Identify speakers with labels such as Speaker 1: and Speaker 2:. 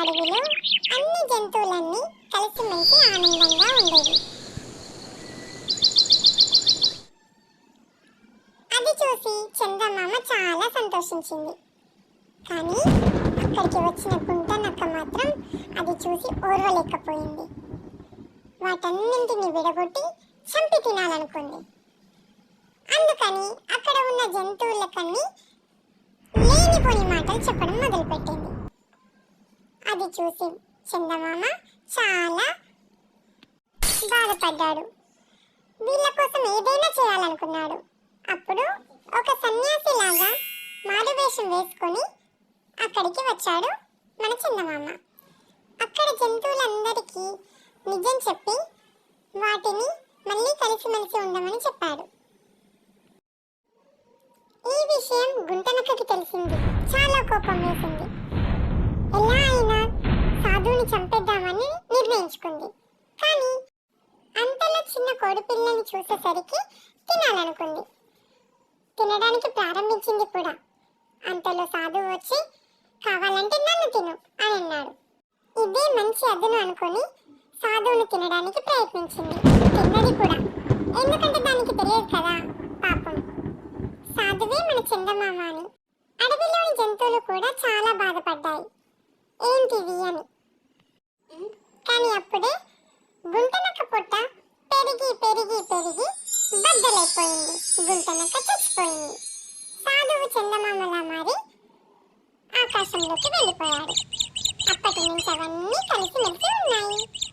Speaker 1: అడవిలో అన్ని జంతువులన్నీ కలిసిమెలిసి ఆనందంగా ఉండేవి. అది చూసి చందమామ చాలా సంతోషించింది. కానీ అక్కడికి వచ్చిన గుంట నక్క మాత్రం అది చూసి ఓర్వలేకపోయింది. వాటన్నింటిని విడగొట్టి చంపి తినాలనుకుంది. అందుకని అక్కడ ఉన్న జంతువులకన్నీ లేనిపోని మాటలు చెప్పడం మొదలుపెట్టింది. అది చూసి చందమామ చాలా బాధపడ్డాడు. వీళ్ళ కోసం ఏదైనా చేయాలనుకున్నాడు. అప్పుడు ఒక సన్యాసి లాగా మారువేషం వేసుకొని అక్కడికి వచ్చాడు మన చందమామ అక్కడ జంతువులందరికీ నిజం చెప్పి వాటిని మళ్ళీ కలిసిమెలిసి ఉండమని చెప్పాడు. ఈ విషయం గుంటనక్కకి తెలిసింది. చాలా కోపం వేసింది. ఎలా కోడిపిల్లని చూసేసరికి తినాలనుకుంది. తినడానికి ప్రారంభించింది కూడా. అంతలో సాధువు వచ్చి కావాలంటే నన్ను తిను అని అన్నాడు. ఇదే మంచి అదును అనుకొని సాధువును తినడానికి ప్రయత్నించింది. తిన్నది కూడా. ఎందుకంటే దానికి తెలియదు కదా పాపం. సాధువే మన చందమామ అని. అడవిలోని జంతువులు కూడా చాలా బాధపడ్డాయి. ఏంటివి అని. కానీ అప్పుడే గుంటన పెరిగి పెరిగి పెరిగి బద్దలైపోయింది. గుంతనక చచ్చిపోయింది. సాధువు చందమామలా మారి ఆకాశంలోకి వెళ్ళిపోయాడు. అప్పటి నుంచి అవన్నీ కలిసి మెలిసి ఉన్నాయి.